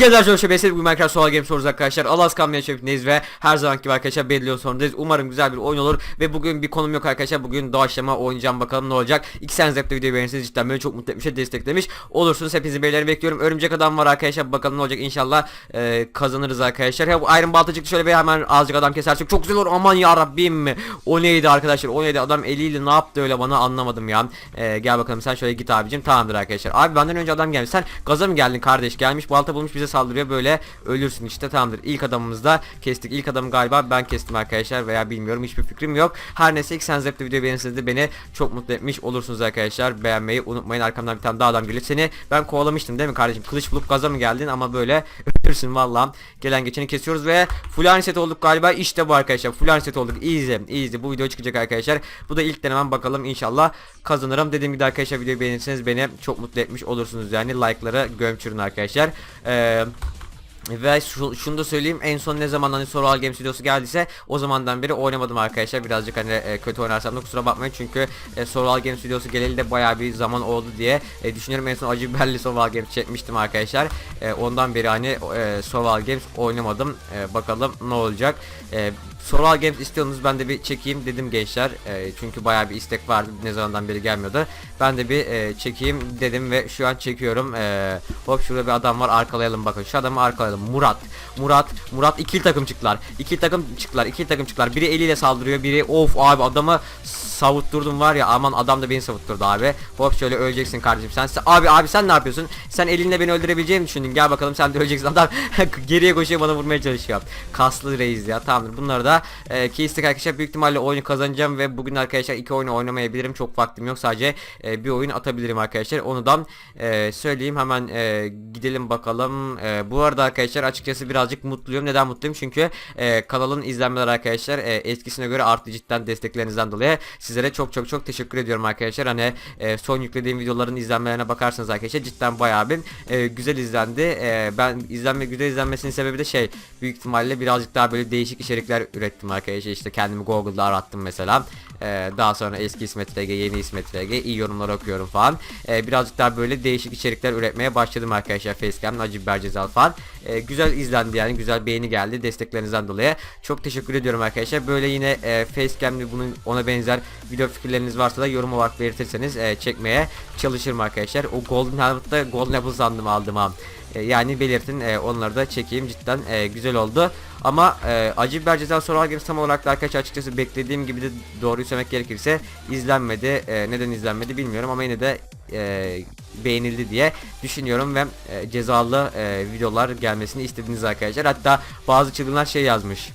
Ülkeler Coşu Besir bugün Minecraft Solar Games soruyoruz arkadaşlar. Alaskam yaşayıpneyiz ve her zamanki gibi arkadaşlar belli sonundayız. Umarım güzel bir oyun olur ve bugün bir konum yok arkadaşlar. Bugün doğaçlama oynayacağım bakalım ne olacak. İki sene zepte videoyu beğenirseniz cidden beni çok mutlu etmiş desteklemiş. Olursunuz hepinizi beyleri bekliyorum. Örümcek adam var arkadaşlar bakalım ne olacak inşallah e, kazanırız arkadaşlar. Bu Iron Balta çıktı şöyle bir hemen azıcık adam kesersek çok güzel olur. Aman ya Rabbim. O neydi arkadaşlar? O neydi? Adam eliyle ne yaptı öyle bana anlamadım ya. E, gel bakalım sen şöyle git abicim. Tamamdır arkadaşlar. Abi benden önce adam gelmiş. Sen gaza mı geldin kardeş? Gelmiş balta bulmuş bize saldırıyor böyle ölürsün işte tamamdır. İlk adamımızı da kestik. İlk adamı galiba ben kestim arkadaşlar veya bilmiyorum hiçbir fikrim yok. Her neyse ilk sen zepte video beğenirseniz de beni çok mutlu etmiş olursunuz arkadaşlar. Beğenmeyi unutmayın. Arkamdan bir tane daha adam geliyor. Seni ben kovalamıştım değil mi kardeşim? Kılıç bulup gaza mı geldin ama böyle ölürsün vallahi. Gelen geçeni kesiyoruz ve full set olduk galiba. İşte bu arkadaşlar. Full set olduk. Easy. Easy. Bu video çıkacak arkadaşlar. Bu da ilk denemem bakalım inşallah kazanırım. Dediğim gibi arkadaşlar videoyu beğenirseniz beni çok mutlu etmiş olursunuz yani. Like'ları gömçürün arkadaşlar. Eee ve şu, şunu da söyleyeyim. En son ne zaman hani Survival Games videosu geldiyse o zamandan beri oynamadım arkadaşlar. Birazcık hani e, kötü oynarsam da kusura bakmayın. Çünkü e, Games videosu geleli de baya bir zaman oldu diye e, düşünüyorum. En son acı biberli Survival Games çekmiştim arkadaşlar. E, ondan beri hani e, Games oynamadım. Bakalım ne olacak. E, Survival Games istiyorsunuz ben de bir çekeyim dedim gençler. Çünkü baya bir istek vardı. Ne zamandan beri gelmiyordu. Ben de bir çekeyim dedim ve şu an çekiyorum. Hop şurada bir adam var. Arkalayalım bakın. Şu adamı arkalayalım Murat Murat Murat. İkili takım çıktılar. İkili takım çıktılar ikili takım çıktılar. Biri eliyle saldırıyor biri of abi adamı savutturdum var ya. Aman adam da beni savutturdu abi. Hop şöyle öleceksin kardeşim sen. Abi abi sen ne yapıyorsun? Sen elinle beni öldürebileceğimi düşündün. Gel bakalım sen de öleceksin. Adam geriye koşuyor bana vurmaya çalışıyor. Kaslı reis ya tamamdır. Bunları da e, keystik arkadaşlar büyük ihtimalle oyunu kazanacağım ve bugün arkadaşlar iki oyunu oynamayabilirim çok vaktim yok. Sadece e, bir oyun atabilirim arkadaşlar. Onu da e, söyleyeyim. Hemen e, gidelim bakalım. E, bu arada arkadaşlar açıkçası birazcık mutluyum. Neden mutluyum? Çünkü e, kanalın izlenmeleri arkadaşlar e, eskisine göre arttı cidden desteklerinizden dolayı. Sizlere çok çok çok teşekkür ediyorum arkadaşlar. Hani e, son yüklediğim videoların izlenmelerine bakarsanız arkadaşlar cidden bayağı bir e, güzel izlendi. E, ben izlenme güzel izlenmesinin sebebi de şey büyük ihtimalle birazcık daha böyle değişik içerikler ürettim arkadaşlar. İşte kendimi Google'da arattım mesela ee, daha sonra eski İsmet RG, yeni İsmet RG, iyi yorumlar okuyorum falan. Ee, birazcık daha böyle değişik içerikler üretmeye başladım arkadaşlar. Facecam, Acı Biber Cezal falan. Ee, güzel izlendi yani güzel beğeni geldi desteklerinizden dolayı. Çok teşekkür ediyorum arkadaşlar. Böyle yine e, Facecam'li bunun ona benzer video fikirleriniz varsa da yorum olarak belirtirseniz e, çekmeye çalışırım arkadaşlar. O Golden Helmet'ta Golden Apple sandım aldım ha. E, yani belirtin e, onları da çekeyim cidden e, güzel oldu. Ama e, acı biber ceza sorular gibi tam olarak da arkadaşlar açıkçası beklediğim gibi de doğruyu söylemek gerekirse izlenmedi. E, neden izlenmedi bilmiyorum ama yine de e, beğenildi diye düşünüyorum ve e, cezalı e, videolar gelmesini istediniz arkadaşlar. Hatta bazı çılgınlar şey yazmış.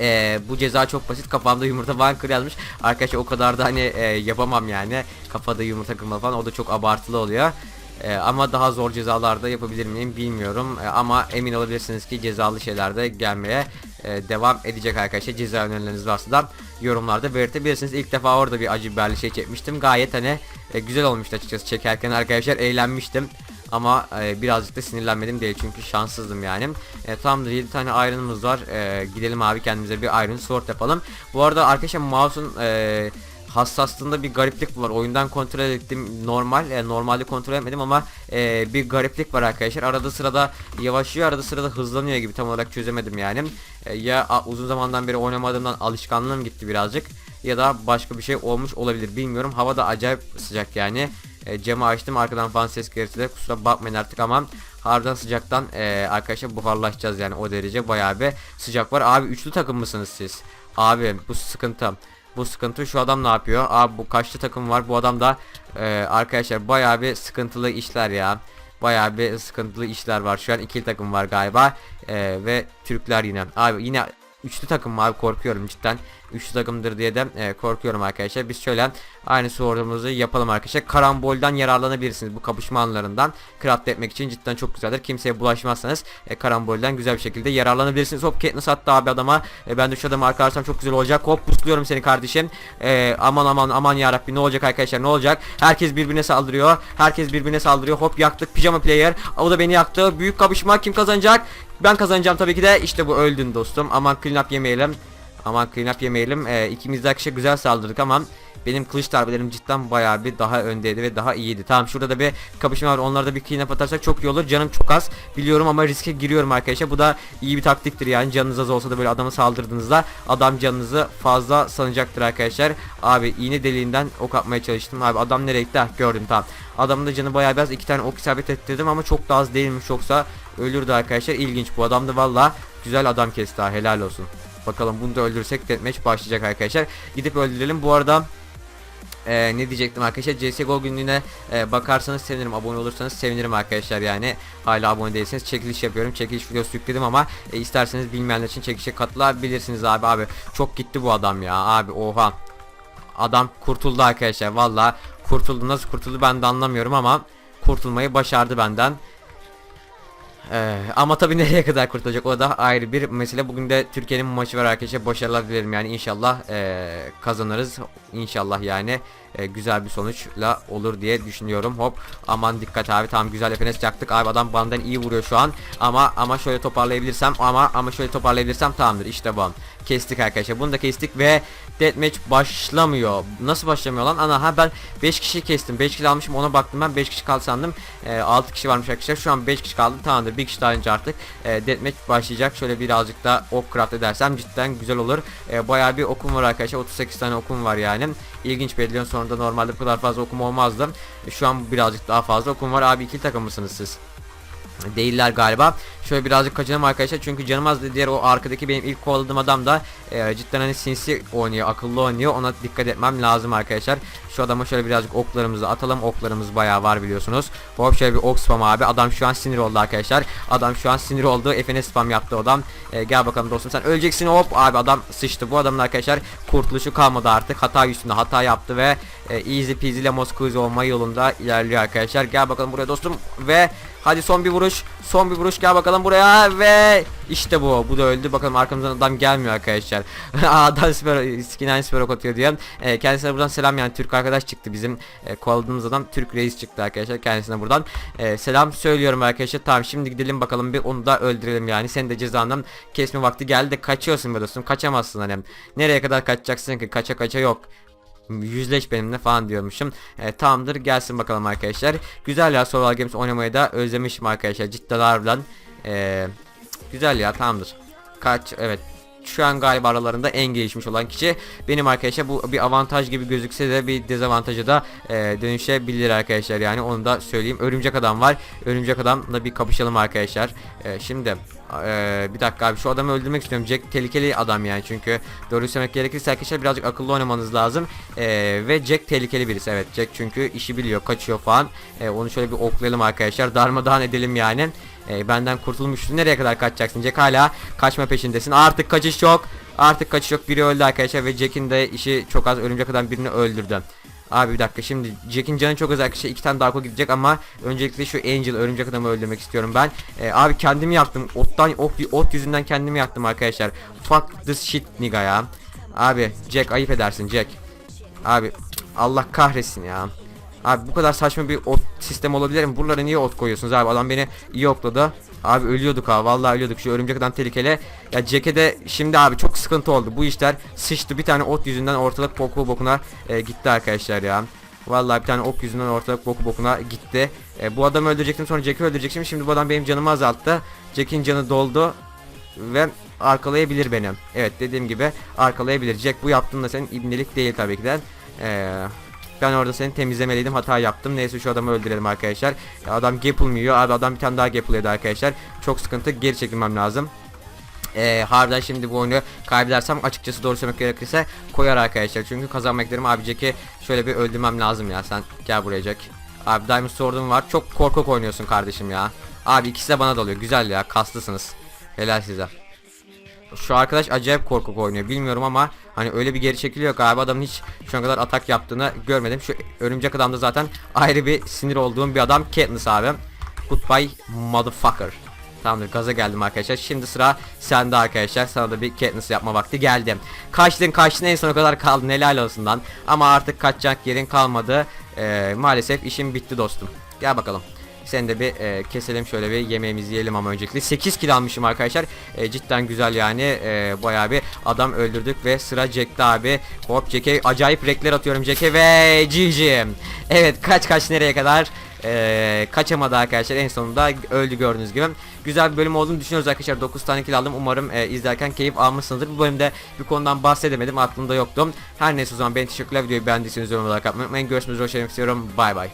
Ee, bu ceza çok basit kafamda yumurta falan kır yazmış Arkadaşlar o kadar da hani e, yapamam yani Kafada yumurta kırma falan o da çok abartılı oluyor ee, ama daha zor cezalarda yapabilir miyim bilmiyorum ee, ama emin olabilirsiniz ki cezalı şeylerde gelmeye e, devam edecek arkadaşlar ceza önerileriniz varsa da yorumlarda belirtebilirsiniz ilk defa orada bir acı biberli şey çekmiştim gayet hani e, güzel olmuştu açıkçası çekerken arkadaşlar eğlenmiştim ama e, birazcık da sinirlenmedim değil çünkü şanssızdım yani. E, tamamdır 7 tane iron'ımız var. E, gidelim abi kendimize bir iron sword yapalım. Bu arada arkadaşlar mouse'un e, hassaslığında bir gariplik var. Oyundan kontrol ettim normal. E, normalde kontrol etmedim ama e, bir gariplik var arkadaşlar. Arada sırada yavaşlıyor, arada sırada hızlanıyor gibi tam olarak çözemedim yani. E, ya a, uzun zamandan beri oynamadığımdan alışkanlığım gitti birazcık ya da başka bir şey olmuş olabilir bilmiyorum. Hava da acayip sıcak yani. E, camı açtım arkadan falan ses gelirse de kusura bakmayın artık ama harbiden sıcaktan e, arkadaşlar buharlaşacağız yani o derece bayağı bir sıcak var. Abi üçlü takım mısınız siz? Abi bu sıkıntı. Bu sıkıntı şu adam ne yapıyor? Abi bu kaçlı takım var? Bu adam da e, arkadaşlar bayağı bir sıkıntılı işler ya. Bayağı bir sıkıntılı işler var. Şu an ikili takım var galiba. E, ve Türkler yine. Abi yine üçlü takım abi korkuyorum cidden. Üçlü takımdır diye de e, korkuyorum arkadaşlar. Biz şöyle aynı sorumuzu yapalım arkadaşlar. Karamboldan yararlanabilirsiniz bu kapışma anlarından. Craft etmek için cidden çok güzeldir. Kimseye bulaşmazsanız e, karambolden güzel bir şekilde yararlanabilirsiniz. Hop Katniss attı abi adama. E, ben de şu adamı arkalarsam çok güzel olacak. Hop busluyorum seni kardeşim. E, aman aman aman yarabbi ne olacak arkadaşlar ne olacak? Herkes birbirine saldırıyor. Herkes birbirine saldırıyor. Hop yaktık pijama player. O da beni yaktı. Büyük kapışma kim kazanacak? Ben kazanacağım tabii ki de. İşte bu öldün dostum. Aman clean up yemeyelim. Aman clean up yemeyelim. Ee, ikimiz de arkadaşlar güzel saldırdık ama benim kılıç darbelerim cidden bayağı bir daha öndeydi ve daha iyiydi. Tamam şurada da bir kapışma var. Onlarda da bir clean up atarsak çok iyi olur. Canım çok az biliyorum ama riske giriyorum arkadaşlar. Bu da iyi bir taktiktir yani. Canınız az olsa da böyle adama saldırdığınızda adam canınızı fazla sanacaktır arkadaşlar. Abi iğne deliğinden ok atmaya çalıştım. Abi adam nereye gitti? Gördüm tamam. Adamın da canı bayağı biraz iki tane ok isabet ettirdim ama çok da az değilmiş yoksa ölürdü arkadaşlar. İlginç bu adam da valla güzel adam kesti ha helal olsun. Bakalım bunu da öldürürsek deathmatch başlayacak arkadaşlar. Gidip öldürelim. Bu arada ee, ne diyecektim arkadaşlar? CSGO günlüğüne e, bakarsanız sevinirim. Abone olursanız sevinirim arkadaşlar yani. Hala abone değilseniz çekiliş yapıyorum. Çekiliş videosu yükledim ama e, isterseniz bilmeyenler için çekilişe katılabilirsiniz abi. Abi çok gitti bu adam ya. Abi oha. Adam kurtuldu arkadaşlar. Valla kurtuldu. Nasıl kurtuldu ben de anlamıyorum ama kurtulmayı başardı benden ee, ama tabii nereye kadar kurtulacak o da ayrı bir mesele. Bugün de Türkiye'nin maçı var arkadaşlar. Başarılar dilerim yani inşallah ee, kazanırız. İnşallah yani ee, güzel bir sonuçla olur diye düşünüyorum. Hop aman dikkat abi tamam güzel FNS yaktık. Abi adam bandan iyi vuruyor şu an. Ama ama şöyle toparlayabilirsem ama ama şöyle toparlayabilirsem tamamdır. İşte bu. Kestik arkadaşlar. Bunu da kestik ve deathmatch başlamıyor. Nasıl başlamıyor lan? Ana ha ben 5 kişi kestim. 5 kişi almışım ona baktım ben 5 kişi kaldı sandım. E, 6 kişi varmış arkadaşlar. Şu an 5 kişi kaldı. Tamamdır. Bir kişi daha önce artık e, deathmatch başlayacak. Şöyle birazcık da ok craft edersem cidden güzel olur. E, bayağı bir okum var arkadaşlar. 38 tane okum var yani. İlginç bir milyon sonunda normalde bu kadar fazla okum olmazdı. Şu an birazcık daha fazla okum var. Abi ikili takım mısınız siz? Değiller galiba. Şöyle birazcık kaçalım arkadaşlar çünkü canım az diğer o arkadaki benim ilk kovaladığım adam da e, cidden hani sinsi oynuyor, akıllı oynuyor. Ona dikkat etmem lazım arkadaşlar. Şu adama şöyle birazcık oklarımızı atalım. Oklarımız bayağı var biliyorsunuz. Hop şöyle bir ok spam abi. Adam şu an sinir oldu arkadaşlar. Adam şu an sinir oldu. FN spam yaptı adam. E, gel bakalım dostum sen öleceksin hop abi adam sıçtı. Bu adamın arkadaşlar kurtuluşu kalmadı artık. Hata üstünde hata yaptı ve e, easy peasy lemon squeeze olma yolunda ilerliyor arkadaşlar. Gel bakalım buraya dostum ve Hadi son bir vuruş. Son bir vuruş gel bakalım buraya ve işte bu. Bu da öldü. Bakalım arkamızdan adam gelmiyor arkadaşlar. adam süper skin süper ok atıyor diye. E, kendisine buradan selam yani Türk arkadaş çıktı bizim e, kovaladığımız adam Türk reis çıktı arkadaşlar. Kendisine buradan e, selam söylüyorum arkadaşlar. Tamam şimdi gidelim bakalım bir onu da öldürelim yani. Senin de cezandan kesme vakti geldi. Kaçıyorsun be dostum. Kaçamazsın hani. Nereye kadar kaçacaksın ki? Kaça kaça yok yüzleş benimle falan diyormuşum. E, tamamdır gelsin bakalım arkadaşlar. Güzel ya Survival Games oynamayı da özlemişim arkadaşlar. Cidden harbiden. E, güzel ya tamamdır. Kaç evet şu an galiba aralarında en gelişmiş olan kişi benim arkadaşlar bu bir avantaj gibi gözükse de bir dezavantaja da e, dönüşebilir arkadaşlar yani onu da söyleyeyim örümcek adam var örümcek adamla bir kapışalım arkadaşlar e, şimdi e, bir dakika abi şu adamı öldürmek istiyorum Jack tehlikeli adam yani çünkü doğru söylemek gerekirse arkadaşlar birazcık akıllı oynamanız lazım e, ve Jack tehlikeli birisi evet Jack çünkü işi biliyor kaçıyor falan e, onu şöyle bir oklayalım arkadaşlar darmadağın edelim yani e, benden kurtulmuştu. Nereye kadar kaçacaksın Jack? Hala kaçma peşindesin. Artık kaçış yok. Artık kaçış yok. Biri öldü arkadaşlar ve Jack'in de işi çok az. Örümcek adam birini öldürdü. Abi bir dakika şimdi Jack'in canı çok az arkadaşlar iki tane Darko gidecek ama öncelikle şu Angel örümcek adamı öldürmek istiyorum ben. Ee, abi kendimi yaktım. Ottan ot, ot yüzünden kendimi yaktım arkadaşlar. Fuck this shit nigga ya. Abi Jack ayıp edersin Jack. Abi Allah kahretsin ya. Abi bu kadar saçma bir ot sistem olabilir mi? Buralara niye ot koyuyorsunuz abi? Adam beni iyi okladı. Abi ölüyorduk ha vallahi ölüyorduk şu örümcek tehlikeli. Ya Jack'e şimdi abi çok sıkıntı oldu. Bu işler sıçtı bir tane ot yüzünden ortalık boku bokuna e, gitti arkadaşlar ya. Vallahi bir tane ok yüzünden ortalık boku bokuna gitti. E, bu adamı öldürecektim sonra Jack'i öldürecektim. Şimdi bu adam benim canımı azalttı. Jack'in canı doldu ve arkalayabilir benim. Evet dediğim gibi arkalayabilir. Jack bu yaptığında senin ibnelik değil tabii ki de. Eee ben orada seni temizlemeliydim hata yaptım. Neyse şu adamı öldürelim arkadaşlar. Adam gapılmıyor. Abi adam bir tane daha gapılıyordu arkadaşlar. Çok sıkıntı. Geri çekilmem lazım. Ee, harbiden şimdi bu oyunu kaybedersem açıkçası doğru söylemek gerekirse koyar arkadaşlar. Çünkü kazanmak isterim. Abi Jack'i şöyle bir öldürmem lazım ya. Sen gel buraya Jack. Abi Diamond Sword'um var. Çok korkak oynuyorsun kardeşim ya. Abi ikisi de bana dalıyor. Güzel ya. Kaslısınız. Helal size. Şu arkadaş acayip korkak oynuyor. Bilmiyorum ama hani öyle bir geri çekiliyor galiba adamın hiç şu ana kadar atak yaptığını görmedim. Şu örümcek adamda zaten ayrı bir sinir olduğum bir adam Katniss abi. Goodbye motherfucker. Tamamdır gaza geldim arkadaşlar. Şimdi sıra sende arkadaşlar. Sana da bir Katniss yapma vakti geldi. Kaçtın kaçtın en sona kadar kaldın helal olsun lan. Ama artık kaçacak yerin kalmadı. Ee, maalesef işim bitti dostum. Gel bakalım. Seni de bir e, keselim şöyle bir yemeğimizi yiyelim ama öncelikle. 8 kill almışım arkadaşlar. E, cidden güzel yani. E, bayağı bir adam öldürdük ve sıra Jack'te abi. Hop Jack'e acayip rekler atıyorum Jack'e ve GG. Evet kaç kaç nereye kadar? Ee, kaçamadı arkadaşlar. En sonunda öldü gördüğünüz gibi. Güzel bir bölüm olduğunu düşünüyoruz arkadaşlar. 9 tane kill aldım. Umarım e, izlerken keyif almışsınızdır. Bu bölümde bir konudan bahsedemedim. Aklımda yoktu. Her neyse o zaman ben teşekkürler. Videoyu beğendiyseniz yorumlara like atmayı unutmayın. Görüşmek üzere hoşçakalın. İstiyorum bay bay